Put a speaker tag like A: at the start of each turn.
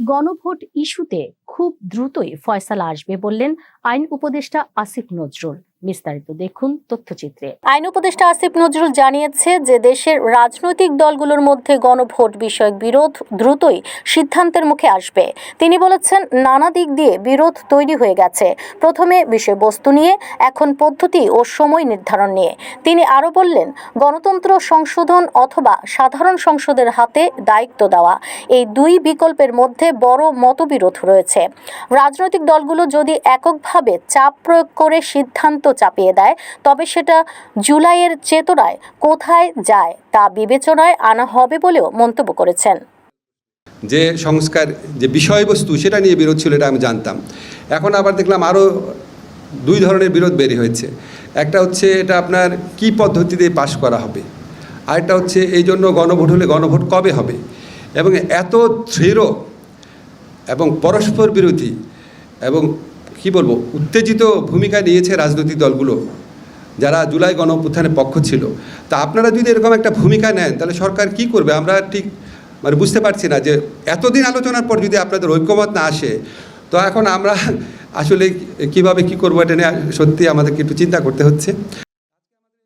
A: গণভোট ইস্যুতে খুব দ্রুতই ফয়সালা আসবে বললেন আইন উপদেষ্টা আসিফ নজরুল। বিস্তারিত দেখুন তথ্যচিত্রে। আইন উপদেষ্টা আসিফ নজরুল জানিয়েছে যে দেশের রাজনৈতিক দলগুলোর মধ্যে গণভোট বিষয়ক বিরোধ দ্রুতই সিদ্ধান্তের মুখে আসবে। তিনি বলেছেন, নানা দিক দিয়ে বিরোধ তৈরি হয়ে গেছে। প্রথমে বিষয়বস্তু নিয়ে, এখন পদ্ধতি ও সময় নির্ধারণ নিয়ে। তিনি আরও বললেন, গণতন্ত্র সংশোধন অথবা সাধারণ সংসদের হাতে দায়িত্ব দেওয়া, এই দুই বিকল্পের মধ্যে বড় মতবিরোধ রয়েছে। রাজনৈতিক দলগুলো যদি এককভাবে চাপ প্রয়োগ করে সিদ্ধান্ত চাপিয়ে দেয়। তবে সেটা জুলাইয়ের চেতনায় কোথায় যায় তা বিবেচনায় আনা হবে বলেও মন্তব্য করেছেন।
B: যে সংস্কার, যে বিষয়বস্তু সেটা নিয়ে বিরোধ ছিল এটা আমি জানতাম। এখন আবার দেখলাম আরও দুই ধরনের বিরোধ বের হয়েছে। একটা হচ্ছে এটা আপনার কি পদ্ধতিতে পাশ করা হবে? আরেকটা হচ্ছে এই জন্য গণভোট হলে গণভোট কবে হবে? এবং এত দৃঢ় এবং পরস্পর বিরোধী এবং কি বলব, উত্তেজিত ভূমিকা নিয়েছে রাজনৈতিক দলগুলো, যারা জুলাই গণ পক্ষ ছিল। তা আপনারা যদি এরকম একটা ভূমিকা নেন, তাহলে সরকার কি করবে? আমরা ঠিক মানে বুঝতে পারছি না যে এতদিন আলোচনার পর যদি আপনাদের ঐক্যমত না আসে, তো এখন আমরা আসলে কীভাবে কি করব এটা নিয়ে সত্যি আমাদেরকে একটু চিন্তা করতে হচ্ছে।